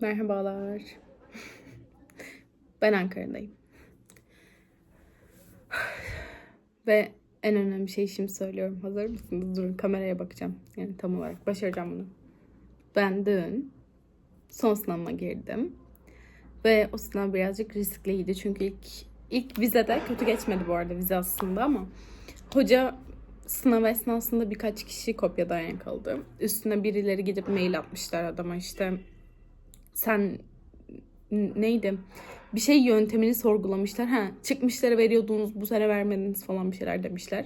Merhabalar. Ben Ankara'dayım. Ve en önemli şey şimdi söylüyorum. Hazır mısınız? Durun kameraya bakacağım. Yani tam olarak başaracağım bunu. Ben dün son sınavıma girdim. Ve o sınav birazcık riskliydi. Çünkü ilk ilk vizede kötü geçmedi bu arada vize aslında ama hoca sınav esnasında birkaç kişi kopyadan yakaladı. Üstüne birileri gidip mail atmışlar adama işte sen neydi? Bir şey yöntemini sorgulamışlar. Ha, çıkmışları veriyordunuz bu sene vermediniz falan bir şeyler demişler.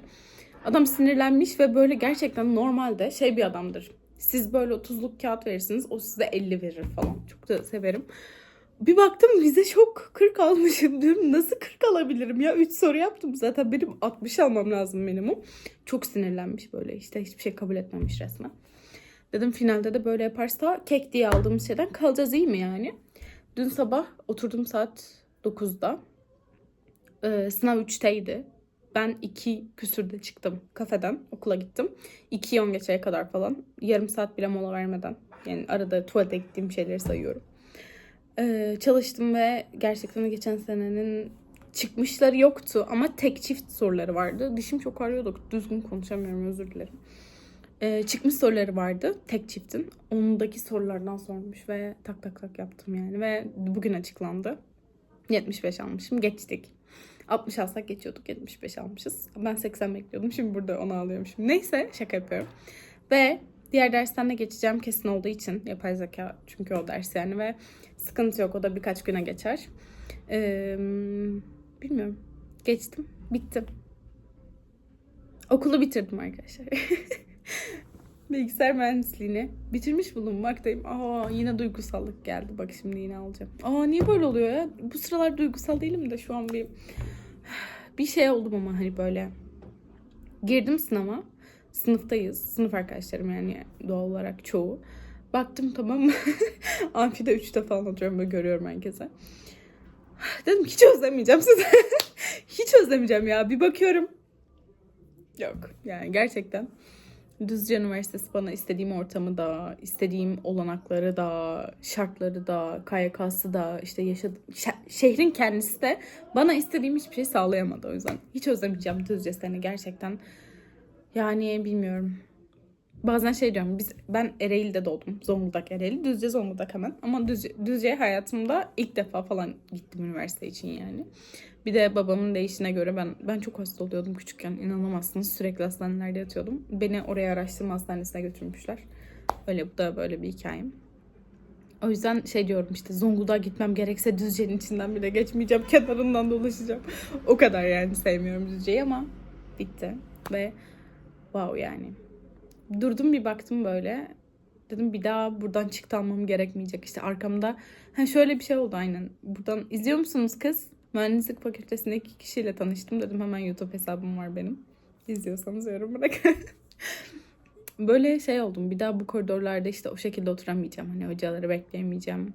Adam sinirlenmiş ve böyle gerçekten normalde şey bir adamdır. Siz böyle 30'luk kağıt verirsiniz o size 50 verir falan. Çok da severim. Bir baktım vize çok 40 almışım diyorum. Nasıl 40 alabilirim ya? 3 soru yaptım zaten benim 60 almam lazım minimum. Çok sinirlenmiş böyle işte hiçbir şey kabul etmemiş resmen. Dedim finalde de böyle yaparsa kek diye aldığımız şeyden kalacağız iyi mi yani? Dün sabah oturdum saat 9'da. Ee, sınav 3'teydi. Ben 2 küsürde çıktım kafeden. Okula gittim. 2'yi 10 geçeye kadar falan. Yarım saat bile mola vermeden. Yani arada tuvalete gittiğim şeyleri sayıyorum. Ee, çalıştım ve gerçekten geçen senenin çıkmışları yoktu. Ama tek çift soruları vardı. Dişim çok ağrıyordu. Düzgün konuşamıyorum özür dilerim. Ee, çıkmış soruları vardı tek çiftin. Ondaki sorulardan sormuş ve tak tak tak yaptım yani. Ve bugün açıklandı. 75 almışım. Geçtik. 60 alsak geçiyorduk. 75 almışız. Ben 80 bekliyordum. Şimdi burada onu alıyormuşum. Neyse şaka yapıyorum. Ve diğer dersten de geçeceğim kesin olduğu için. Yapay zeka çünkü o ders yani ve sıkıntı yok. O da birkaç güne geçer. Ee, bilmiyorum. Geçtim. Bittim. Okulu bitirdim arkadaşlar. Bilgisayar mühendisliğini bitirmiş bulunmaktayım. Aa yine duygusallık geldi. Bak şimdi yine alacağım. Aa niye böyle oluyor ya? Bu sıralar duygusal değilim de şu an bir bir şey oldum ama hani böyle girdim sınava. Sınıftayız. Sınıf arkadaşlarım yani doğal olarak çoğu. Baktım tamam? Amfide 3'te falan oturuyorum böyle görüyorum herkese. Dedim hiç özlemeyeceğim sizi. hiç özlemeyeceğim ya. Bir bakıyorum. Yok yani gerçekten. Düzce Üniversitesi bana istediğim ortamı da, istediğim olanakları da, şartları da, KYK'sı da, işte yaşadı şehrin kendisi de bana istediğim hiçbir şey sağlayamadı o yüzden. Hiç özlemeyeceğim Düzce seni gerçekten. Yani bilmiyorum. Bazen şey diyorum, biz ben Ereğli'de doğdum. Zonguldak Ereğli, Düzce Zonguldak hemen. Ama Düzce, Düzce hayatımda ilk defa falan gittim üniversite için yani. Bir de babamın değişine göre ben ben çok hasta oluyordum küçükken. İnanamazsınız sürekli hastanelerde yatıyordum. Beni oraya araştırma hastanesine götürmüşler. Öyle bu da böyle bir hikayem. O yüzden şey diyorum işte Zonguldak'a gitmem gerekse Düzce'nin içinden bile geçmeyeceğim. Kenarından dolaşacağım. O kadar yani sevmiyorum Düzce'yi ama bitti. Ve wow yani. Durdum bir baktım böyle. Dedim bir daha buradan çıktı almam gerekmeyecek. İşte arkamda ha şöyle bir şey oldu aynen. Buradan izliyor musunuz kız? Mühendislik fakültesinde iki kişiyle tanıştım dedim. Hemen YouTube hesabım var benim. İzliyorsanız yorum bırakın. Böyle şey oldum. Bir daha bu koridorlarda işte o şekilde oturamayacağım. Hani hocaları bekleyemeyeceğim.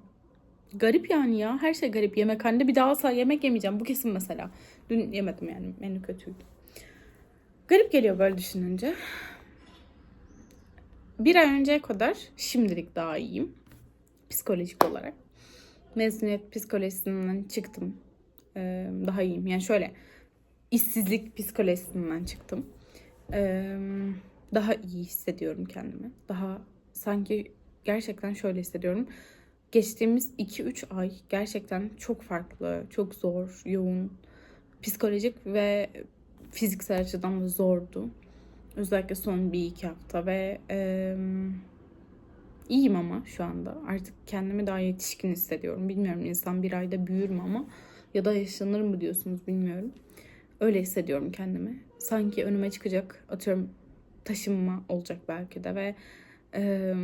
Garip yani ya. Her şey garip. Yemekhanede bir daha asla yemek yemeyeceğim. Bu kesin mesela. Dün yemedim yani. Menü kötüydü. Garip geliyor böyle düşününce. Bir ay önceye kadar şimdilik daha iyiyim. Psikolojik olarak. Mezuniyet psikolojisinden çıktım. Ee, daha iyiyim. Yani şöyle işsizlik psikolojisinden çıktım. Ee, daha iyi hissediyorum kendimi. Daha sanki gerçekten şöyle hissediyorum. Geçtiğimiz 2-3 ay gerçekten çok farklı, çok zor, yoğun, psikolojik ve fiziksel açıdan da zordu. Özellikle son bir iki hafta ve e, iyiyim ama şu anda. Artık kendimi daha yetişkin hissediyorum. Bilmiyorum insan bir ayda büyür mü ama ya da yaşlanır mı diyorsunuz bilmiyorum. Öyle hissediyorum kendimi. Sanki önüme çıkacak atıyorum taşınma olacak belki de ve e,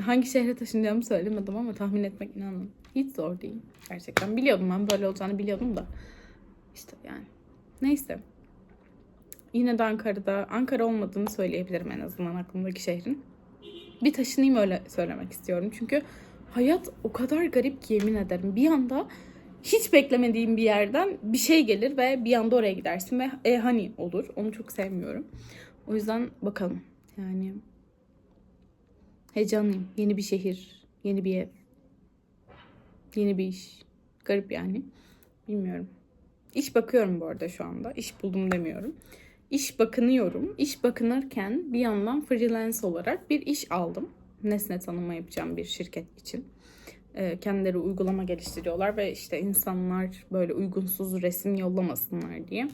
hangi şehre taşınacağımı söylemedim ama tahmin etmek inanın hiç zor değil. Gerçekten biliyordum ben böyle olacağını biliyordum da işte yani neyse. Yine de Ankara'da Ankara olmadığını söyleyebilirim en azından aklımdaki şehrin. Bir taşınayım öyle söylemek istiyorum. Çünkü hayat o kadar garip ki yemin ederim. Bir anda hiç beklemediğim bir yerden bir şey gelir ve bir anda oraya gidersin ve e hani olur. Onu çok sevmiyorum. O yüzden bakalım. Yani heyecanlıyım. Yeni bir şehir, yeni bir ev. Yeni bir iş. Garip yani. Bilmiyorum. İş bakıyorum bu arada şu anda. İş buldum demiyorum. İş bakınıyorum. İş bakınırken bir yandan freelance olarak bir iş aldım. Nesne tanıma yapacağım bir şirket için. Ee, kendileri uygulama geliştiriyorlar ve işte insanlar böyle uygunsuz resim yollamasınlar diye.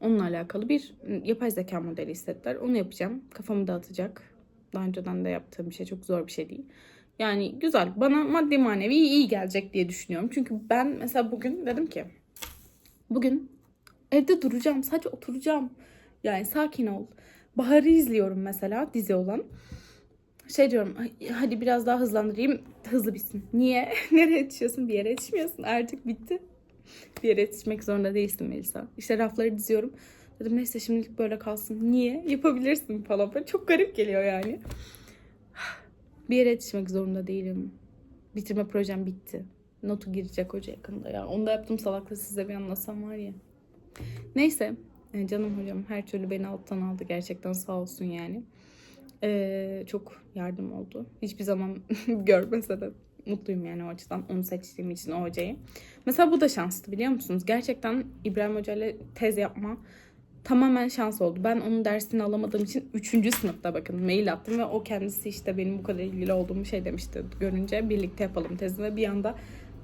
Onunla alakalı bir yapay zeka modeli istediler. Onu yapacağım. Kafamı dağıtacak. Daha önceden de yaptığım bir şey çok zor bir şey değil. Yani güzel. Bana maddi manevi iyi gelecek diye düşünüyorum. Çünkü ben mesela bugün dedim ki bugün evde duracağım. Sadece oturacağım. Yani sakin ol. Bahar'ı izliyorum mesela dizi olan. Şey diyorum "Ay, hadi biraz daha hızlandırayım. Hızlı bitsin. Niye? Nereye yetişiyorsun? Bir yere yetişmiyorsun. Artık bitti. Bir yere yetişmek zorunda değilsin Melisa. İşte rafları diziyorum. Dedim neyse şimdilik böyle kalsın. Niye? Yapabilirsin falan. Böyle çok garip geliyor yani. Bir yere yetişmek zorunda değilim. Bitirme projem bitti. Notu girecek hoca yakında ya. Onu da yaptım salakla size bir anlatsam var ya. Neyse. e, Canım hocam her türlü beni alttan aldı. Gerçekten sağ olsun yani. Ee, çok yardım oldu. Hiçbir zaman görmese de mutluyum yani o açıdan. Onu seçtiğim için o hocayı. Mesela bu da şanslı biliyor musunuz? Gerçekten İbrahim Hoca ile tez yapma tamamen şans oldu. Ben onun dersini alamadığım için 3. sınıfta bakın mail attım ve o kendisi işte benim bu kadar ilgili olduğumu şey demişti. Görünce birlikte yapalım tezi ve bir anda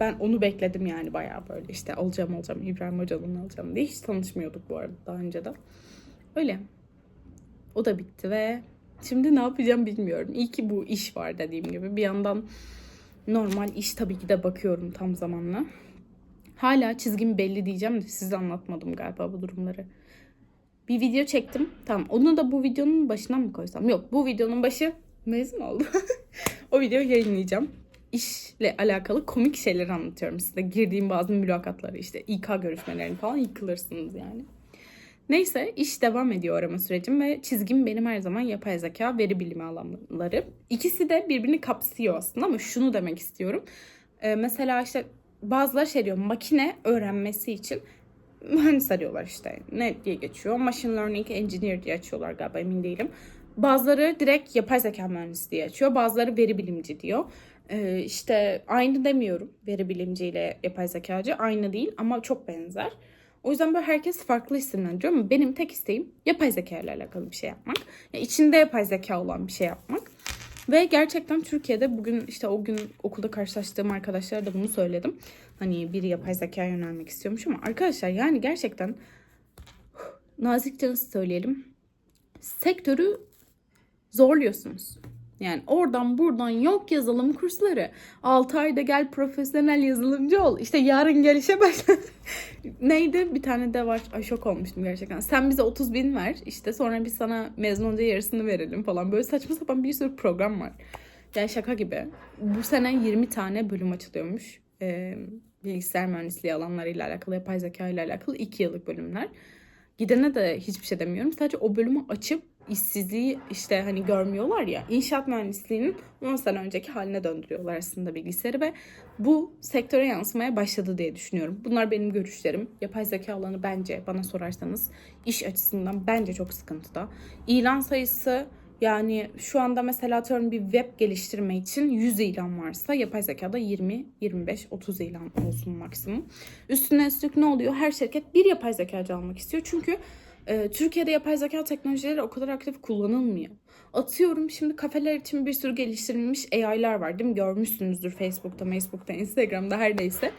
ben onu bekledim yani bayağı böyle işte alacağım alacağım İbrahim Hoca'dan alacağım diye hiç tanışmıyorduk bu arada daha önce de. Öyle. O da bitti ve şimdi ne yapacağım bilmiyorum. İyi ki bu iş var dediğim gibi. Bir yandan normal iş tabii ki de bakıyorum tam zamanlı. Hala çizgim belli diyeceğim de size anlatmadım galiba bu durumları. Bir video çektim. Tamam onu da bu videonun başına mı koysam? Yok bu videonun başı mezun oldu. o videoyu yayınlayacağım. İşle alakalı komik şeyleri anlatıyorum size. Girdiğim bazı mülakatları işte İK görüşmelerini falan yıkılırsınız yani. Neyse iş devam ediyor arama sürecim ve çizgim benim her zaman yapay zeka, veri bilimi alanları. İkisi de birbirini kapsıyor aslında ama şunu demek istiyorum. Ee, mesela işte bazıları şey diyor makine öğrenmesi için mühendis arıyorlar işte. Ne diye geçiyor? Machine Learning Engineer diye açıyorlar galiba emin değilim. Bazıları direkt yapay zeka mühendisi diye açıyor. Bazıları veri bilimci diyor. Ee, işte aynı demiyorum. Veri bilimci ile yapay zekacı aynı değil ama çok benzer. O yüzden böyle herkes farklı isimlendiriyor ama benim tek isteğim yapay zeka ile alakalı bir şey yapmak. Yani içinde yapay zeka olan bir şey yapmak. Ve gerçekten Türkiye'de bugün işte o gün okulda karşılaştığım arkadaşlara da bunu söyledim. Hani biri yapay zekaya yönelmek istiyormuş ama arkadaşlar yani gerçekten nazikçe nasıl söyleyelim sektörü zorluyorsunuz. Yani oradan buradan yok yazılım kursları. 6 ayda gel profesyonel yazılımcı ol. İşte yarın gel işe başla. Neydi? Bir tane de var. Ay şok olmuştum gerçekten. Sen bize 30 bin ver. İşte sonra biz sana mezun olunca yarısını verelim falan. Böyle saçma sapan bir sürü program var. Yani şaka gibi. Bu sene 20 tane bölüm açılıyormuş. Ee, bilgisayar mühendisliği alanlarıyla alakalı, yapay zeka ile alakalı 2 yıllık bölümler. Gidene de hiçbir şey demiyorum. Sadece o bölümü açıp işsizliği işte hani görmüyorlar ya. İnşaat mühendisliğinin 10 sene önceki haline döndürüyorlar aslında bilgisayarı ve bu sektöre yansımaya başladı diye düşünüyorum. Bunlar benim görüşlerim. Yapay zeka alanı bence bana sorarsanız iş açısından bence çok sıkıntıda. İlan sayısı yani şu anda mesela atıyorum bir web geliştirme için 100 ilan varsa yapay zekada 20, 25, 30 ilan olsun maksimum. Üstüne üstlük ne oluyor? Her şirket bir yapay zekacı almak istiyor. Çünkü e, Türkiye'de yapay zeka teknolojileri o kadar aktif kullanılmıyor. Atıyorum şimdi kafeler için bir sürü geliştirilmiş AI'lar var değil mi? Görmüşsünüzdür Facebook'ta, Facebook'ta, Instagram'da her neyse.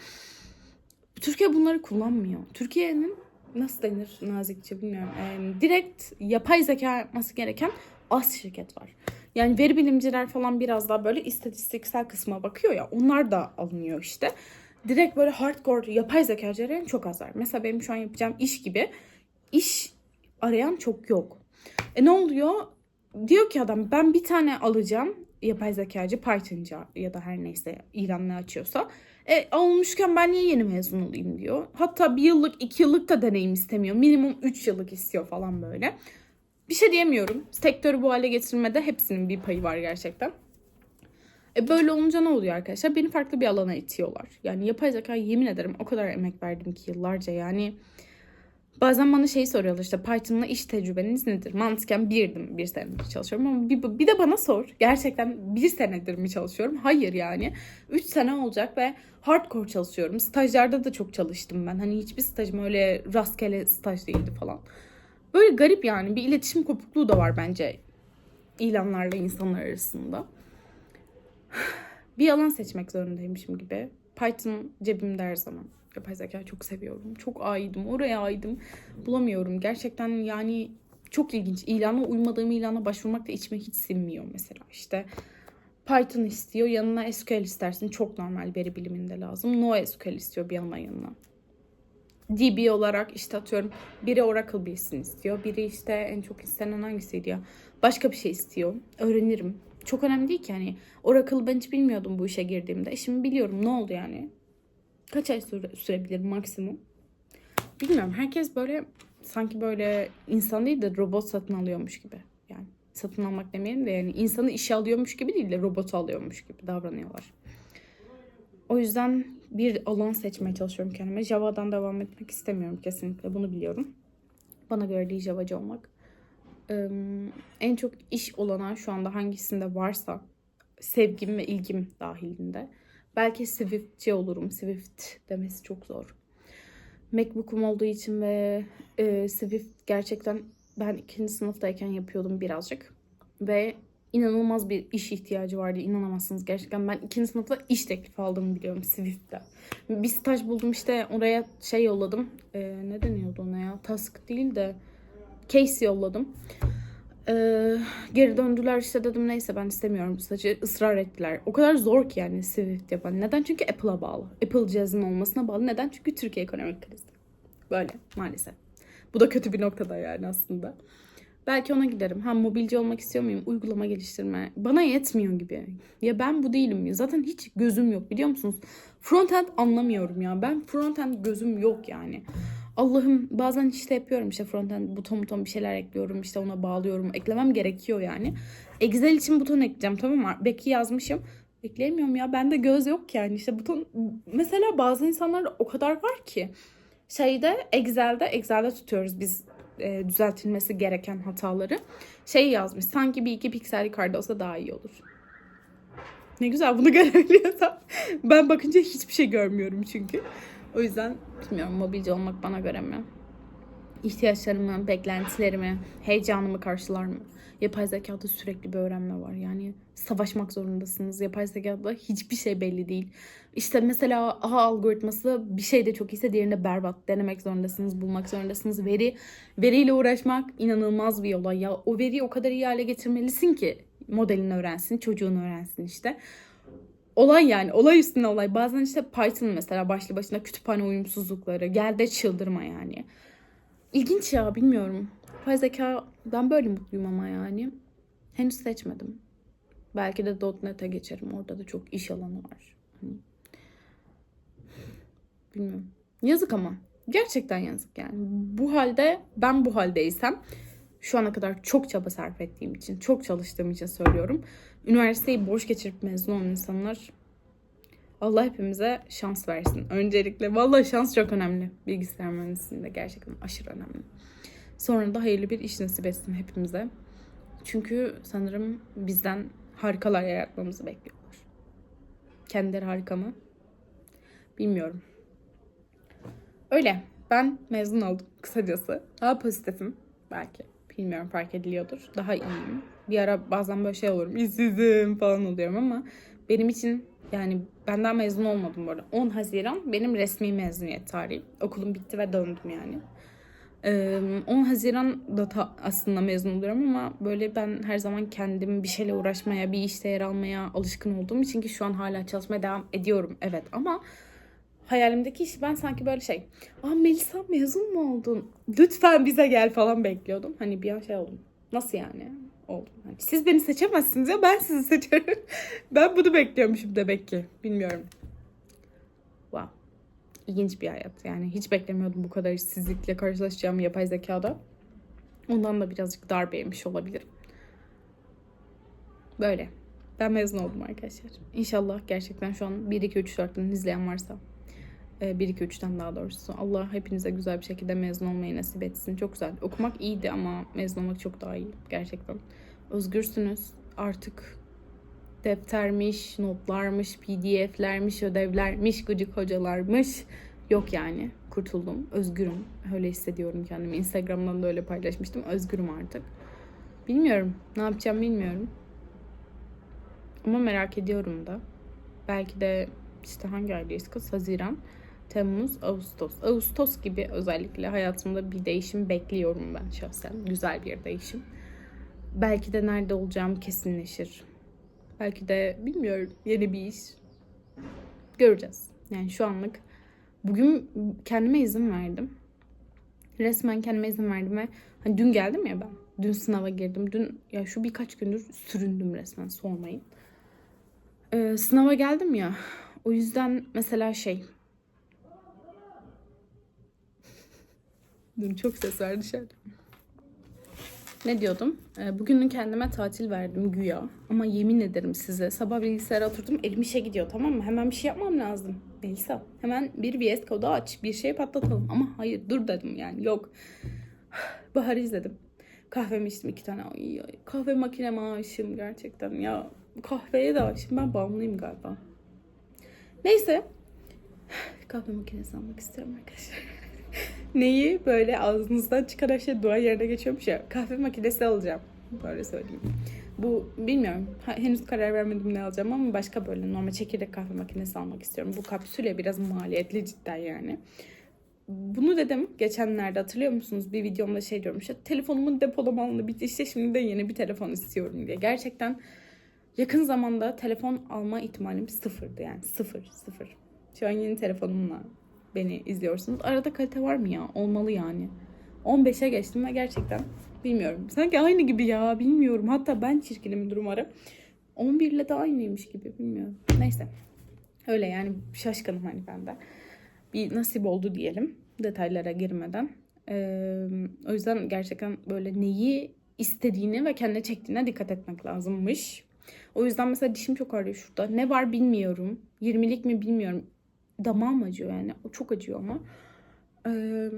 Türkiye bunları kullanmıyor. Türkiye'nin nasıl denir nazikçe bilmiyorum. E, direkt yapay zeka yapması gereken az şirket var. Yani veri bilimciler falan biraz daha böyle istatistiksel kısma bakıyor ya onlar da alınıyor işte. Direkt böyle hardcore yapay zekacıların çok az var. Mesela benim şu an yapacağım iş gibi iş arayan çok yok. E ne oluyor? Diyor ki adam ben bir tane alacağım yapay zekacı Python'ca ya da her neyse ilanını açıyorsa. E almışken ben niye yeni mezun olayım diyor. Hatta bir yıllık iki yıllık da deneyim istemiyor. Minimum üç yıllık istiyor falan böyle. Bir şey diyemiyorum. Sektörü bu hale getirmede hepsinin bir payı var gerçekten. E böyle olunca ne oluyor arkadaşlar? Beni farklı bir alana itiyorlar. Yani yapay zeka yemin ederim o kadar emek verdim ki yıllarca yani Bazen bana şey soruyorlar işte Python'la iş tecrübeniz nedir? Mantıken birdim bir senedir çalışıyorum ama bir, bir de bana sor. Gerçekten bir senedir mi çalışıyorum? Hayır yani. Üç sene olacak ve hardcore çalışıyorum. Stajlarda da çok çalıştım ben. Hani hiçbir stajım öyle rastgele staj değildi falan. Böyle garip yani bir iletişim kopukluğu da var bence ilanlarla insanlar arasında. Bir alan seçmek zorundaymışım gibi. Python cebimde her zaman. Yapay zeka çok seviyorum. Çok aidim. Oraya aidim. Bulamıyorum. Gerçekten yani çok ilginç. İlana uymadığım ilana başvurmak da içime hiç sinmiyor mesela. İşte Python istiyor. Yanına SQL istersin. Çok normal veri biliminde lazım. NoSQL istiyor bir yandan yanına. DB olarak işte atıyorum biri Oracle bilsin istiyor. Biri işte en çok istenen hangisiydi ya? Başka bir şey istiyor. Öğrenirim. Çok önemli değil ki yani. Oracle ben hiç bilmiyordum bu işe girdiğimde. E Şimdi biliyorum ne oldu yani? Kaç ay süre, sürebilir maksimum? Bilmiyorum. Herkes böyle sanki böyle insan değil de robot satın alıyormuş gibi. Yani satın almak demeyelim de yani insanı işe alıyormuş gibi değil de robotu alıyormuş gibi davranıyorlar. O yüzden bir alan seçmeye çalışıyorum kendime. Java'dan devam etmek istemiyorum kesinlikle. Bunu biliyorum. Bana göre değil Javacı olmak. Ee, en çok iş olana şu anda hangisinde varsa sevgim ve ilgim dahilinde. Belki Swift'ci olurum. Swift demesi çok zor. MacBook'um olduğu için ve e, Swift gerçekten ben ikinci sınıftayken yapıyordum birazcık. Ve inanılmaz bir iş ihtiyacı vardı. İnanamazsınız gerçekten. Ben ikinci sınıfta iş teklifi aldığımı biliyorum Swift'te. Bir staj buldum işte oraya şey yolladım. E, ne deniyordu ona ya? Task değil de case yolladım. Ee, geri döndüler işte dedim neyse ben istemiyorum bu stajı ısrar ettiler. O kadar zor ki yani Swift yapan. Neden? Çünkü Apple'a bağlı. Apple cihazının olmasına bağlı. Neden? Çünkü Türkiye ekonomik krizi. Böyle maalesef. Bu da kötü bir noktada yani aslında. Belki ona giderim. Ha mobilci olmak istiyor muyum? Uygulama geliştirme. Bana yetmiyor gibi. Ya ben bu değilim. Zaten hiç gözüm yok biliyor musunuz? Frontend anlamıyorum ya. Ben frontend gözüm yok yani. Allah'ım bazen işte yapıyorum işte frontend buton buton bir şeyler ekliyorum işte ona bağlıyorum. Eklemem gerekiyor yani. Excel için buton ekleyeceğim tamam mı? Belki yazmışım. Ekleyemiyorum ya. Bende göz yok yani. işte buton mesela bazı insanlarda o kadar var ki şeyde Excel'de Excel'de tutuyoruz biz e, düzeltilmesi gereken hataları. Şey yazmış. Sanki bir iki piksel yukarıda olsa daha iyi olur. Ne güzel bunu görebiliyorsam. Ben bakınca hiçbir şey görmüyorum çünkü. O yüzden bilmiyorum mobilci olmak bana göre mi? İhtiyaçlarımı, beklentilerimi, heyecanımı karşılar mı? Yapay zekada sürekli bir öğrenme var. Yani savaşmak zorundasınız. Yapay zekada hiçbir şey belli değil. İşte mesela A algoritması bir şeyde çok iyiyse diğerinde berbat. Denemek zorundasınız, bulmak zorundasınız. Veri, veriyle uğraşmak inanılmaz bir olay. Ya o veriyi o kadar iyi hale getirmelisin ki modelini öğrensin, çocuğun öğrensin işte olay yani olay üstüne olay. Bazen işte Python mesela başlı başına kütüphane uyumsuzlukları. Gel de çıldırma yani. İlginç ya bilmiyorum. Yapay zeka ben böyle mutluyum ama yani. Henüz seçmedim. Belki de .NET'e geçerim. Orada da çok iş alanı var. Hani... Bilmiyorum. Yazık ama. Gerçekten yazık yani. Bu halde ben bu haldeysem şu ana kadar çok çaba sarf ettiğim için, çok çalıştığım için söylüyorum. Üniversiteyi boş geçirip mezun olan insanlar Allah hepimize şans versin. Öncelikle vallahi şans çok önemli. Bilgisayar mühendisliğinde gerçekten aşırı önemli. Sonra da hayırlı bir iş nasip etsin hepimize. Çünkü sanırım bizden harikalar yaratmamızı bekliyorlar. Kendileri harika mı? Bilmiyorum. Öyle. Ben mezun oldum kısacası. Daha pozitifim belki. Bilmiyorum fark ediliyordur. Daha iyiyim. Bir ara bazen böyle şey olurum. İşsizim falan oluyorum ama benim için yani benden mezun olmadım bu arada. 10 Haziran benim resmi mezuniyet tarihi. Okulum bitti ve döndüm yani. 10 Haziran'da ta aslında mezun oluyorum ama böyle ben her zaman kendim bir şeyle uğraşmaya, bir işte yer almaya alışkın olduğum için ki şu an hala çalışmaya devam ediyorum evet ama hayalimdeki iş ben sanki böyle şey Aa Melisa mezun mu oldun? Lütfen bize gel falan bekliyordum. Hani bir an şey oldum. Nasıl yani? Oldum. Hani siz beni seçemezsiniz ya ben sizi seçerim. ben bunu bekliyormuşum demek ki. Bilmiyorum. Wow. İlginç bir hayat. Yani hiç beklemiyordum bu kadar işsizlikle karşılaşacağım yapay zekada. Ondan da birazcık darbe yemiş olabilirim. Böyle. Ben mezun oldum arkadaşlar. İnşallah gerçekten şu an 1, 2, 3, 4'ten izleyen varsa Ee, 1-2-3'ten daha doğrusu. Allah hepinize güzel bir şekilde mezun olmayı nasip etsin. Çok güzel. Okumak iyiydi ama mezun olmak çok daha iyi. Gerçekten. Özgürsünüz. Artık deftermiş, notlarmış, pdf'lermiş, ödevlermiş, gıcık hocalarmış. Yok yani. Kurtuldum. Özgürüm. Öyle hissediyorum kendimi. Instagram'dan da öyle paylaşmıştım. Özgürüm artık. Bilmiyorum. Ne yapacağım bilmiyorum. Ama merak ediyorum da. Belki de işte hangi aydayız kız? Haziran, Temmuz, Ağustos. Ağustos gibi özellikle hayatımda bir değişim bekliyorum ben şahsen. Güzel bir değişim. Belki de nerede olacağım kesinleşir. Belki de bilmiyorum yeni bir iş. Göreceğiz. Yani şu anlık bugün kendime izin verdim. Resmen kendime izin verdim ve hani dün geldim ya ben. Dün sınava girdim. Dün ya şu birkaç gündür süründüm resmen sormayın. Ee, sınava geldim ya. O yüzden mesela şey. Dün çok ses var dışarıda. Ne diyordum? Ee, bugünün kendime tatil verdim güya. Ama yemin ederim size sabah bilgisayara oturdum elim işe gidiyor tamam mı? Hemen bir şey yapmam lazım. Melisa hemen bir VS kodu aç bir şey patlatalım. Ama hayır dur dedim yani yok. Bahar'ı izledim. Kahvemi içtim iki tane. Ay, ay, kahve makineme aşığım gerçekten ya. Kahveye de aşığım. Ben bağımlıyım galiba. Neyse. Kahve makinesi almak istiyorum arkadaşlar. Neyi böyle ağzınızdan çıkan her şey dua yerine geçiyormuş ya. Kahve makinesi alacağım. Böyle söyleyeyim. Bu bilmiyorum. Henüz karar vermedim ne alacağım ama başka böyle normal çekirdek kahve makinesi almak istiyorum. Bu kapsüle biraz maliyetli cidden yani. Bunu dedim geçenlerde hatırlıyor musunuz? Bir videomda şey diyorum işte telefonumun depolama alanı bitti işte şimdi de yeni bir telefon istiyorum diye. Gerçekten yakın zamanda telefon alma ihtimalim sıfırdı yani sıfır sıfır. Şu an yeni telefonumla beni izliyorsunuz. Arada kalite var mı ya? Olmalı yani. 15'e geçtim ve gerçekten bilmiyorum. Sanki aynı gibi ya bilmiyorum. Hatta ben çirkinimdir umarım. 11 ile de aynıymış gibi bilmiyorum. Neyse. Öyle yani şaşkınım hani ben de. Bir nasip oldu diyelim detaylara girmeden. Ee, o yüzden gerçekten böyle neyi istediğine ve kendine çektiğine dikkat etmek lazımmış. O yüzden mesela dişim çok ağrıyor şurada. Ne var bilmiyorum. 20'lik mi bilmiyorum. Damağım acıyor yani. Çok acıyor ama. Ee,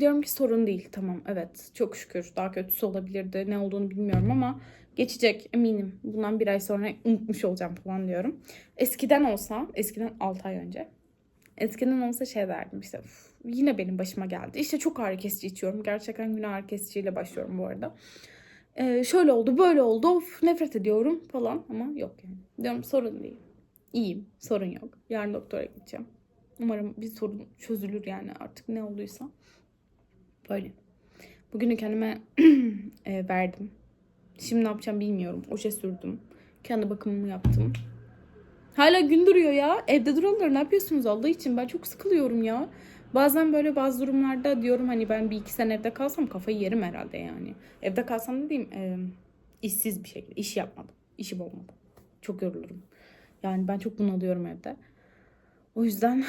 diyorum ki sorun değil. Tamam evet çok şükür. Daha kötüsü olabilirdi. Ne olduğunu bilmiyorum ama geçecek eminim. Bundan bir ay sonra unutmuş olacağım falan diyorum. Eskiden olsa, eskiden 6 ay önce. Eskiden olsa şey derdim işte "Üf, yine benim başıma geldi. İşte çok ağrı kesici içiyorum. Gerçekten güne ağrı kesiciyle başlıyorum bu arada. Ee, şöyle oldu böyle oldu of nefret ediyorum falan ama yok yani. Diyorum sorun değil. İyiyim sorun yok. Yarın doktora gideceğim. Umarım bir sorun çözülür yani artık ne olduysa. Böyle. Bugünü kendime e, verdim. Şimdi ne yapacağım bilmiyorum. Oje sürdüm. Kendi bakımımı yaptım. Hala gün duruyor ya. Evde duranlar ne yapıyorsunuz Allah için? Ben çok sıkılıyorum ya. Bazen böyle bazı durumlarda diyorum hani ben bir iki sene evde kalsam kafayı yerim herhalde yani. Evde kalsam dediğim e, işsiz bir şekilde. iş yapmadım. İşim olmadı. Çok yorulurum. Yani ben çok bunalıyorum evde. O yüzden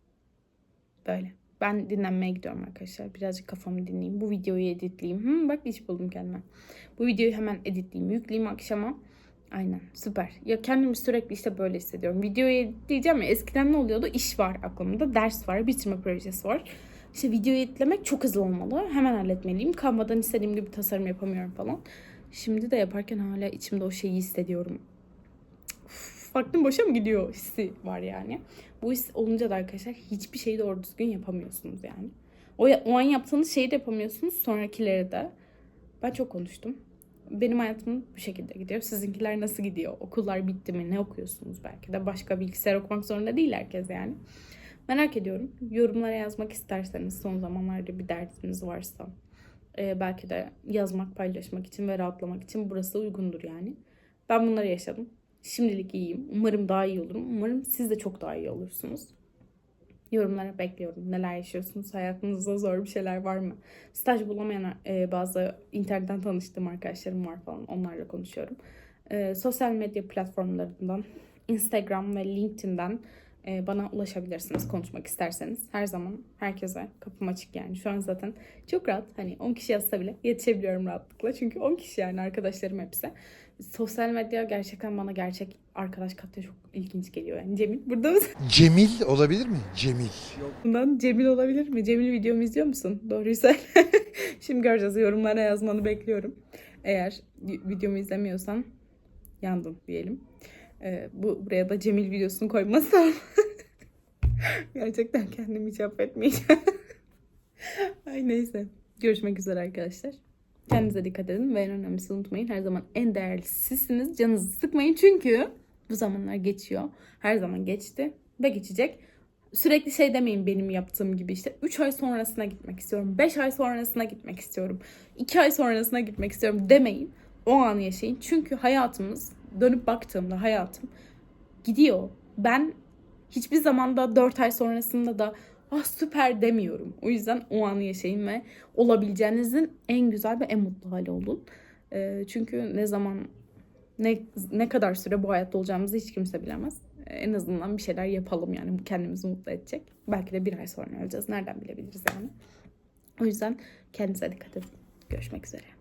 böyle. Ben dinlenmeye gidiyorum arkadaşlar. Birazcık kafamı dinleyeyim. Bu videoyu editleyeyim. Hı, bak iş buldum kendime. Bu videoyu hemen editleyeyim. Yükleyeyim akşama. Aynen süper. Ya kendimi sürekli işte böyle hissediyorum. Videoyu editleyeceğim ya eskiden ne oluyordu? İş var aklımda, ders var, bitirme projesi var. İşte videoyu editlemek çok hızlı olmalı. Hemen halletmeliyim. Canva'dan istediğim gibi tasarım yapamıyorum falan. Şimdi de yaparken hala içimde o şeyi hissediyorum. Vaktim boşa mı gidiyor hissi var yani. Bu his olunca da arkadaşlar hiçbir şeyi doğru düzgün yapamıyorsunuz yani. O, o an yaptığınız şeyi de yapamıyorsunuz. Sonrakileri de. Ben çok konuştum. Benim hayatım bu şekilde gidiyor. Sizinkiler nasıl gidiyor? Okullar bitti mi? Ne okuyorsunuz belki de? Başka bilgisayar okumak zorunda değil herkes yani. Merak ediyorum. Yorumlara yazmak isterseniz son zamanlarda bir derdiniz varsa. e, belki de yazmak, paylaşmak için ve rahatlamak için burası uygundur yani. Ben bunları yaşadım. Şimdilik iyiyim. Umarım daha iyi olurum. Umarım siz de çok daha iyi olursunuz. Yorumlara bekliyorum. Neler yaşıyorsunuz? Hayatınızda zor bir şeyler var mı? Staj bulamayan e, bazı internetten tanıştığım arkadaşlarım var falan. Onlarla konuşuyorum. E, sosyal medya platformlarından, Instagram ve LinkedIn'den bana ulaşabilirsiniz konuşmak isterseniz. Her zaman herkese kapım açık yani. Şu an zaten çok rahat. Hani 10 kişi yazsa bile yetişebiliyorum rahatlıkla. Çünkü 10 kişi yani arkadaşlarım hepsi. Sosyal medya gerçekten bana gerçek arkadaş katıyor çok ilginç geliyor. Yani Cemil burada mısın? Cemil olabilir mi? Cemil. Bundan Cemil olabilir mi? Cemil videomu izliyor musun? Doğruyu söyle. Şimdi göreceğiz. Yorumlara yazmanı bekliyorum. Eğer videomu izlemiyorsan yandın diyelim. Ee, bu buraya da Cemil videosunu koymazsam gerçekten kendimi hiç affetmeyeceğim. Ay neyse. Görüşmek üzere arkadaşlar. Kendinize dikkat edin ve en önemlisi unutmayın. Her zaman en değerlisi sizsiniz. Canınızı sıkmayın çünkü bu zamanlar geçiyor. Her zaman geçti ve geçecek. Sürekli şey demeyin benim yaptığım gibi işte 3 ay sonrasına gitmek istiyorum. 5 ay sonrasına gitmek istiyorum. 2 ay sonrasına gitmek istiyorum demeyin. O anı yaşayın. Çünkü hayatımız dönüp baktığımda hayatım gidiyor. Ben hiçbir zamanda 4 ay sonrasında da ah süper demiyorum. O yüzden o anı yaşayın ve olabileceğinizin en güzel ve en mutlu hali olun. Ee, çünkü ne zaman ne ne kadar süre bu hayatta olacağımızı hiç kimse bilemez. Ee, En azından bir şeyler yapalım yani kendimizi mutlu edecek. Belki de bir ay sonra öleceğiz. Nereden bilebiliriz yani. O yüzden kendinize dikkat edin. Görüşmek üzere.